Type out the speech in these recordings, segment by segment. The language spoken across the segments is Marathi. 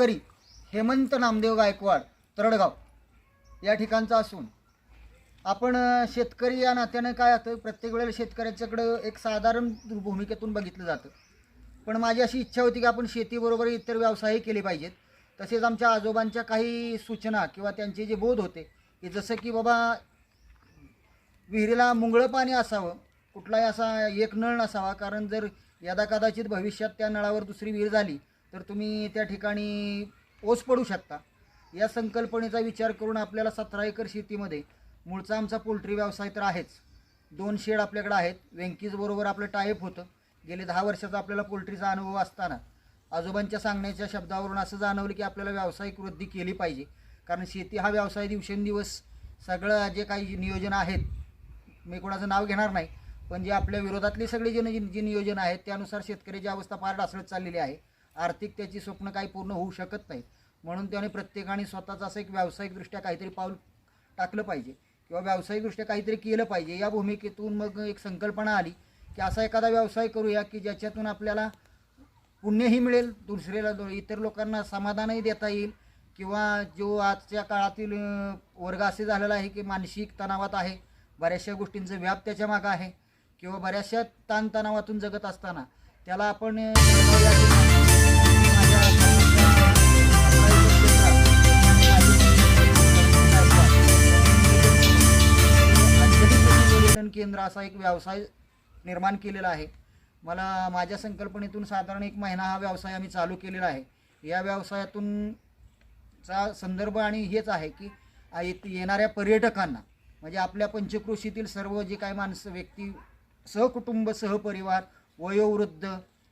शेतकरी हेमंत नामदेव गायकवाड तरडगाव या ठिकाणचा असून आपण शेतकरी या नात्यानं काय होतं प्रत्येक वेळेला शेतकऱ्याच्याकडं एक साधारण भूमिकेतून बघितलं जातं. पण माझी अशी इच्छा होती की आपण शेतीबरोबर इतर व्यवसायही केले पाहिजेत. तसेच आमच्या आजोबांच्या काही सूचना किंवा त्यांचे जे बोध होते की जसं की बाबा विहिरीला मुंगळं पाणी असावं कुठलाही असा एक नळ नसावा कारण जर यदा कदाचित भविष्यात त्या नळावर दुसरी विहीर झाली तर तुम्ही त्या ठिकाणी ओस पडू शकता. या संकल्पनेचा विचार करून आपल्याला सतरा एकर शेतीमध्ये मूळचा आमचा पोल्ट्री व्यवसाय तर आहेच. दोन शेड आपल्याकडे आहेत. व्यंकीजबरोबर आपलं टायप होतं. गेले दहा वर्षाचा आपल्याला पोल्ट्रीचा अनुभव असताना आजोबांच्या सांगण्याच्या शब्दावरून असं जाणवलं की आपल्याला व्यावसायिक वृद्धी केली पाहिजे. कारण शेती हा व्यवसाय दिवसेंदिवस सगळं जे काही नियोजन आहेत मी कोणाचं नाव घेणार नाही पण जे आपल्या विरोधातली सगळी जे जी नियोजन आहेत त्यानुसार शेतकऱ्याची अवस्था फार ढासळत चाललेली आहे. आर्थिक त्याची स्वप्न काही पूर्ण होऊ शकत नाहीत. म्हणून त्याने प्रत्येकाने स्वतःचं असं एक व्यावसायिकदृष्ट्या काहीतरी पाऊल टाकलं पाहिजे. किंवा व्यावसायिकदृष्ट्या काहीतरी केलं पाहिजे. या भूमिकेतून मग एक संकल्पना आली की असा एखादा व्यवसाय करूया की ज्याच्यातून आपल्याला पुण्यही मिळेल दुसऱ्याला इतर लोकांना समाधानही देता येईल. किंवा जो आजच्या काळातील वर्ग असे झालेला आहे की मानसिक तणावात आहे बऱ्याचशा गोष्टींचं व्याप त्याच्या मागं आहे. किंवा बऱ्याचशा ताणतणावातून जगत असताना त्याला आपण पर्यटन केंद्र असा एक व्यवसाय निर्माण केलेला आहे. मला माझ्या संकल्पनेतून साधारण एक महिना हा व्यवसाय आम्ही चालू केलेला आहे. या व्यवसायातून चा संदर्भ आणि हेच आहे की येणाऱ्या पर्यटकांना म्हणजे आपल्या पंचकृषीतील सर्व जे काही माणसं व्यक्ती सहकुटुंब सहपरिवार वयोवृद्ध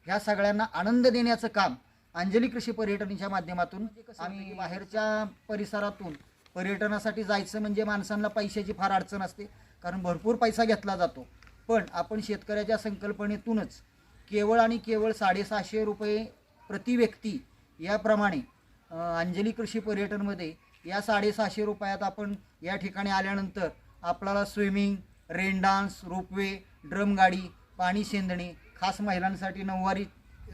ह्या सगळ्यांना आनंद देण्याचं काम अंजली कृषी पर्यटनीच्या माध्यमातून आम्ही बाहेरच्या परिसरातून पर्यटनासाठी जायचं म्हणजे माणसांना पैशाची फार अडचण असते. कारण भरपूर पैसा घेतला जातो. पण आपण शेतकऱ्याच्या संकल्पनेतूनच केवळ आणि केवळ साडेसहाशे रुपये प्रति व्यक्ती याप्रमाणे अंजली कृषी पर्यटनमध्ये या साडेसहाशे रुपयात आपण या ठिकाणी आल्यानंतर आपल्याला swimming rain dance ropeway drum गाडी पाणी शेंदणे खास महिलांसाठी नऊवारी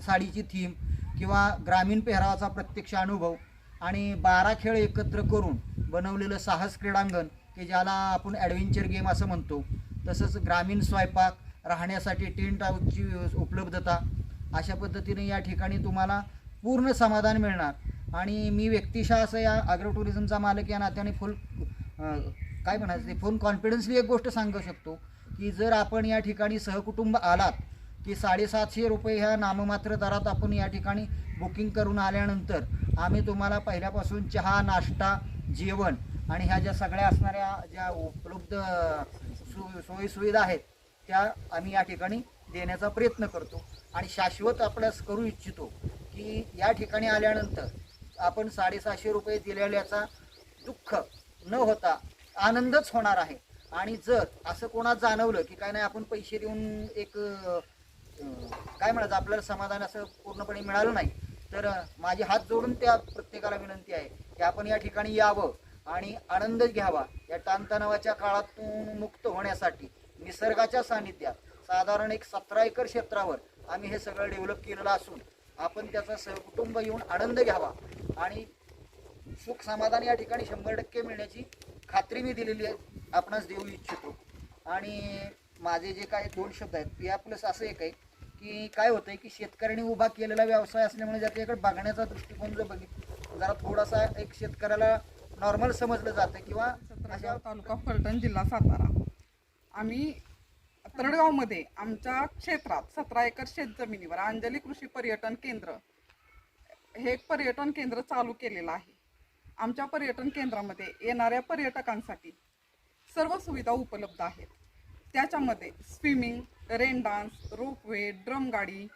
साडीची थीम किंवा ग्रामीण पेहरावाचा प्रत्यक्ष अनुभव आणि बारा खेळ एकत्र करून बनवलेलं साहस क्रीडांगण की ज्याला आपण ॲडव्हेंचर गेम असं म्हणतो. तसंच ग्रामीण स्वयंपाक राहण्यासाठी टेंट हाऊसची उपलब्धता अशा पद्धतीने या ठिकाणी तुम्हाला पूर्ण समाधान मिळणार. आणि मी व्यक्तिशः असं या ॲग्रो टुरिझमचा मालक या नात्याने फुल काय म्हणायचं ते फुल कॉन्फिडन्सली एक गोष्ट सांगू शकतो की जर आपण या ठिकाणी सहकुटुंब आलात की साडेसातशे रुपये ह्या नाममात्र दरात आपण या ठिकाणी बुकिंग करून आल्यानंतर आम्ही तुम्हाला पहिल्यापासून चहा नाश्ता जेवण आणि ह्या ज्या सगळ्या असणाऱ्या ज्या उपलब्ध सु सोयीसुविधा आहेत त्या आम्ही या ठिकाणी देण्याचा प्रयत्न करतो. आणि शाश्वत आपल्यास करू इच्छितो की या ठिकाणी आल्यानंतर आपण साडेसहाशे रुपये दिलेल्याचा दुःख न होता आनंदच होणार आहे. आणि जर असं कोणा जाणवलं की काय नाही आपण पैसे देऊन एक काय म्हणायचं आपल्याला समाधान असं पूर्णपणे मिळालं नाही तर माझे हात जोडून त्या प्रत्येकाला विनंती आहे की आपण या ठिकाणी यावं. आणि आनंद घ्यावा. या ताणतणावाच्या काळातून मुक्त होण्यासाठी निसर्गाच्या सानिध्यात साधारण एक सतरा एकर क्षेत्रावर आम्ही हे सगळं डेव्हलप केलेलं असून आपण त्याचा सहकुटुंब येऊन आनंद घ्यावा. आणि सुख समाधान या ठिकाणी शंभर टक्के मिळण्याची खात्री मी दिलेली आहे. आपणास देऊ इच्छितो. आणि माझे जे काही दोन शब्द आहेत या प्लस असं एक आहे की काय होतं आहे की शेतकऱ्यांनी उभा केलेला व्यवसाय असल्यामुळे ज्याच्याकडे बघण्याचा दृष्टिकोन जर बघित जरा थोडासा एक शेतकऱ्याला नॉर्मल समजलं जातं किंवा अशा तालुका फलटण जिल्हा सातारा. आम्ही तरडगावमध्ये आमच्या क्षेत्रात सतरा एकर शेत जमिनीवर अंजली कृषी पर्यटन केंद्र हे एक पर्यटन केंद्र चालू केलेलं आहे. आमच्या पर्यटन केंद्रामध्ये येणाऱ्या पर्यटकांसाठी सर्व सुविधा उपलब्ध आहेत. त्याच्यामध्ये swimming rain dance ropeway drum गाडी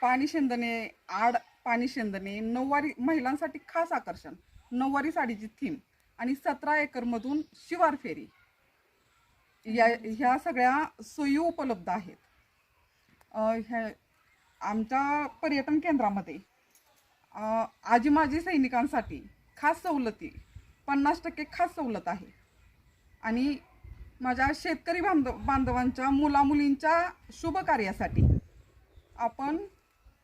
पाणी शेंदणे आड पाणी शेंदणे नऊवारी महिलांसाठी खास आकर्षण. नऊवारी साडीची थीम आणि सतरा एकरमधून शिवार फेरी. या ह्या सगळ्या सोयी उपलब्ध आहेत. ह्या आमच्या पर्यटन केंद्रामध्ये आजी माजी सैनिकांसाठी खास सवलती पन्नास टक्के खास सवलत आहे. आणि माझ्या शेतकरी बांधव बांधवांच्या मुलामुलींच्या शुभ कार्यासाठी आपण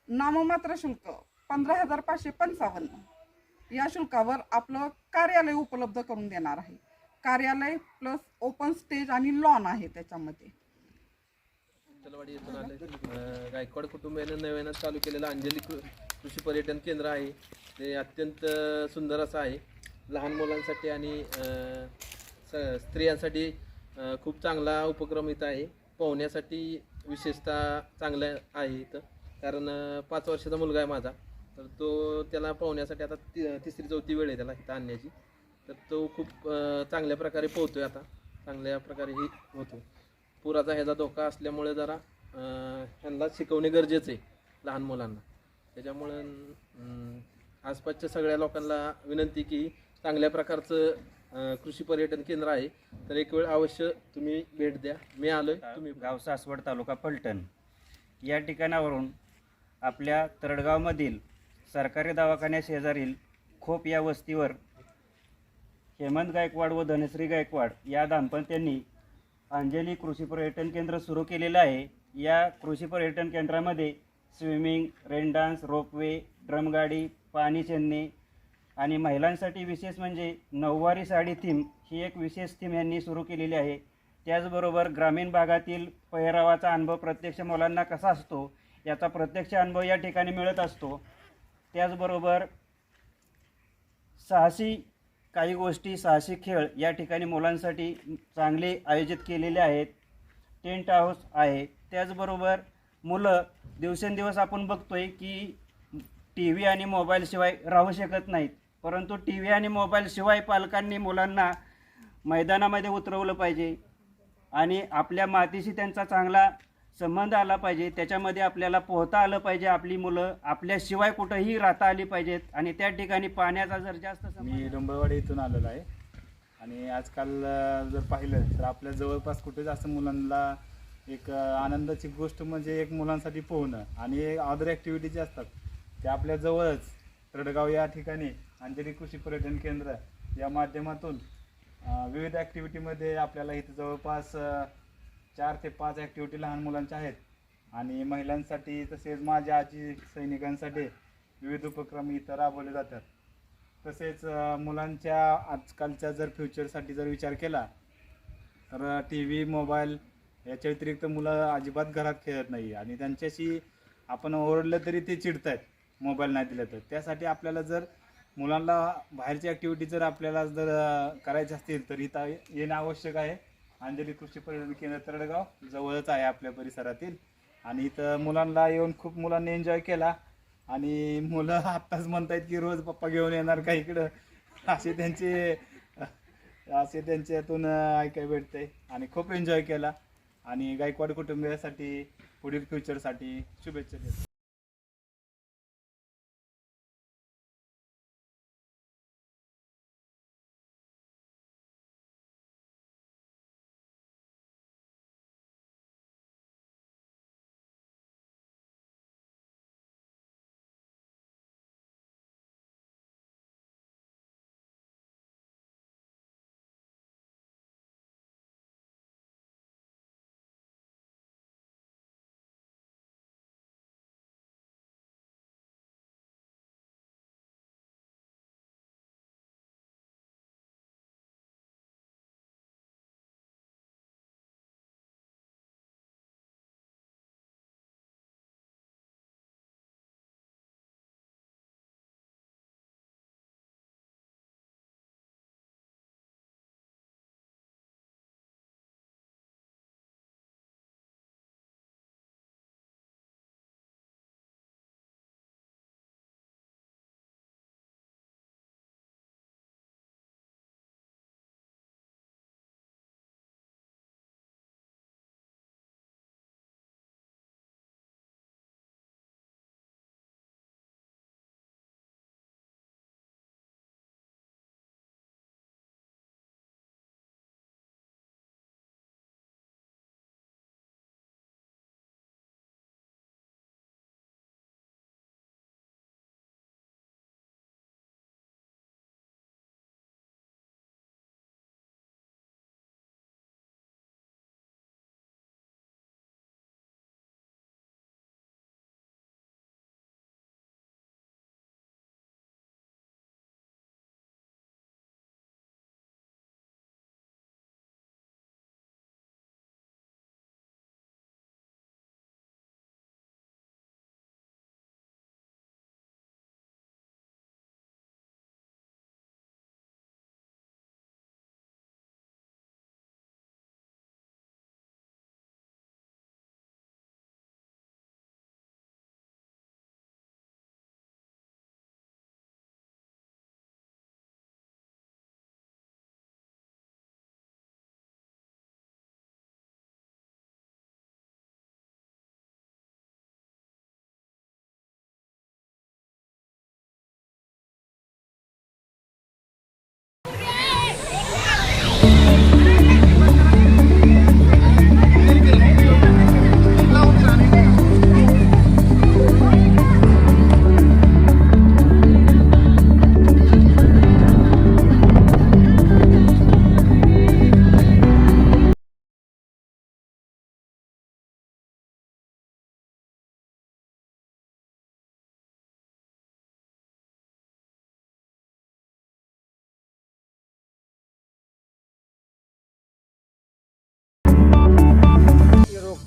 नाममात्र शुल्क पंधरा हजार पाचशे पंचावन्न या शुल्कावर आपलं कार्यालय उपलब्ध करून देणार आहे. कार्यालय प्लस ओपन स्टेज आणि लॉन आहे त्याच्यामध्ये. चलवाडी येथून आले. गायकवाड कुटुंबियानं नव्यानं चालू केलेलं अंजली कृषी पर्यटन केंद्र आहे. ते अत्यंत सुंदर असं आहे. लहान मुलांसाठी आणि स- स्त्रियांसाठी खूप चांगला उपक्रम इथं आहे. पोहण्यासाठी विशेषतः चांगलं आहे इथं. कारण पाच वर्षाचा मुलगा आहे माझा. तर तो त्याला पोहण्यासाठी आता ति तिसरी चौथी वेळ आहे त्याला इथं आणण्याची. तर तो खूप चांगल्या प्रकारे पोहतो आहे आता. चांगल्या प्रकारे ही होतो पुराचा ह्याचा धोका असल्यामुळे जरा ह्यांना शिकवणे गरजेचं आहे लहान मुलांना. त्याच्यामुळं आसपासच्या सगळ्या लोकांना विनंती की चांगल्या प्रकारचं कृषी पर्यटन केंद्र आहे. तर एक वेळ अवश्य तुम्ही भेट द्या. मी आलोय तुम्ही गाव सासवड तालुका पलटण. या ठिकाणावरून आपल्या तरडगावमधील सरकारी दवाखान्या शेजारील खोप या वस्तीवर हेमंत गायकवाड व धनश्री गायकवाड या दाम्पत्यांनी अंजली कृषी पर्यटन केंद्र सुरू केलेलं आहे. या कृषी पर्यटन केंद्रामध्ये स्विमिंग रेन डान्स रोपवे ड्रमगाडी पाणी चेन्ने आणि महिलांसाठी विशेष म्हणजे नऊवारी साडी थीम ही एक विशेष थीम यांनी सुरू केलेली आहे. त्याचबरोबर ग्रामीण भागातील पेहरावाचा अनुभव प्रत्यक्ष मुलांना कसा असतो याचा प्रत्यक्ष अनुभव या ठिकाणी मिळत असतो. त्याचबरोबर साहसी काही गोष्टी साहसी खेळ या ठिकाणी मुलांसाठी चांगले आयोजित केलेले आहेत. टेंट हाऊस आहे. त्याचबरोबर मुलं दिवसेंदिवस आपण बघतोय की टी व्ही आणि मोबाईलशिवाय राहू शकत नाहीत. परंतु टी व्ही आणि मोबाईलशिवाय पालकांनी मुलांना मैदानामध्ये उतरवलं पाहिजे. आणि आपल्या मातीशी त्यांचा चांगला संबंध आला पाहिजे त्याच्यामध्ये आपल्याला पोहता आलं पाहिजे आपली मुलं आपल्याशिवाय कुठंही राहता आली पाहिजेत. आणि त्या ठिकाणी पाण्याचा जर जास्त मी डोंबरवाडी इथून आलेलो आहे. आणि आजकाल जर पाहिलं तर आपल्या जवळपास कुठे जास्त मुलांना एक आनंदाची गोष्ट म्हणजे एक मुलांसाठी पोहणं. आणि अदर ॲक्टिव्हिटी जे असतात ते आपल्या जवळच रडगाव या ठिकाणी अंजली कृषी पर्यटन केंद्र या माध्यमातून विविध ॲक्टिव्हिटीमध्ये आपल्याला इथं जवळपास चार ते पाच ॲक्टिव्हिटी लहान मुलांच्या आहेत. आणि महिलांसाठी तसेच माझ्या आजी सैनिकांसाठी विविध उपक्रम इथं राबवले जातात. तसेच मुलांच्या आजकालच्या जर फ्युचरसाठी जर विचार केला तर टी व्ही मोबाईल याच्या व्यतिरिक्त मुलं अजिबात घरात खेळत नाही आणि त्यांच्याशी आपण ओरडलं तरी ते चिडत आहेत मोबाईल नाही दिलं तर. त्यासाठी आपल्याला जर मुलांना बाहेरची ॲक्टिव्हिटी जर आपल्याला जर करायची असतील तर इथं येणं आवश्यक आहे. अंजली कृषी पर्यटन केंद्र तरडगाव जवळच आहे आपल्या परिसरातील. आणि इथं मुलांना येऊन खूप मुलांनी एन्जॉय केला. आणि मुलं आत्ताच म्हणतायत की रोज पप्पा घेऊन येणार का इकडं? असे त्यांचे असे त्यांच्यातून ऐकाय भेटते आणि खूप एन्जॉय केला. आणि गायकवाड कुटुंबियासाठी पुढील फ्युचरसाठी शुभेच्छा देतो.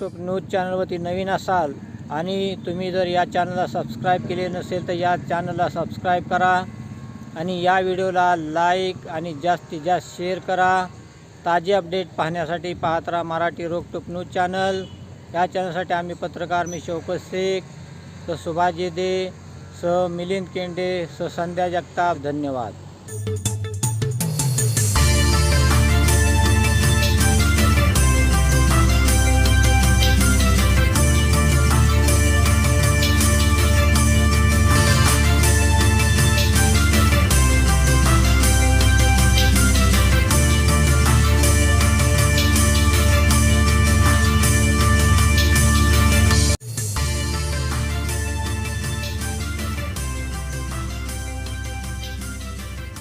रोकटोक न्यूज चॅनलवरती नवीन असाल आणि तुम्ही जर या चॅनलला सबस्क्राईब केले नसेल तर या चॅनलला सबस्क्राईब करा आणि या व्हिडिओला लाईक आणि जास्तीत जास्त शेअर करा. ताजे अपडेट पाहण्यासाठी पाहत राहा मराठी रोकटोक न्यूज चॅनल या चॅनलसाठी आम्ही पत्रकार मी शौकत शेख स सुभाष दे स मिलिंद केंडे स संध्या जगताप. धन्यवाद.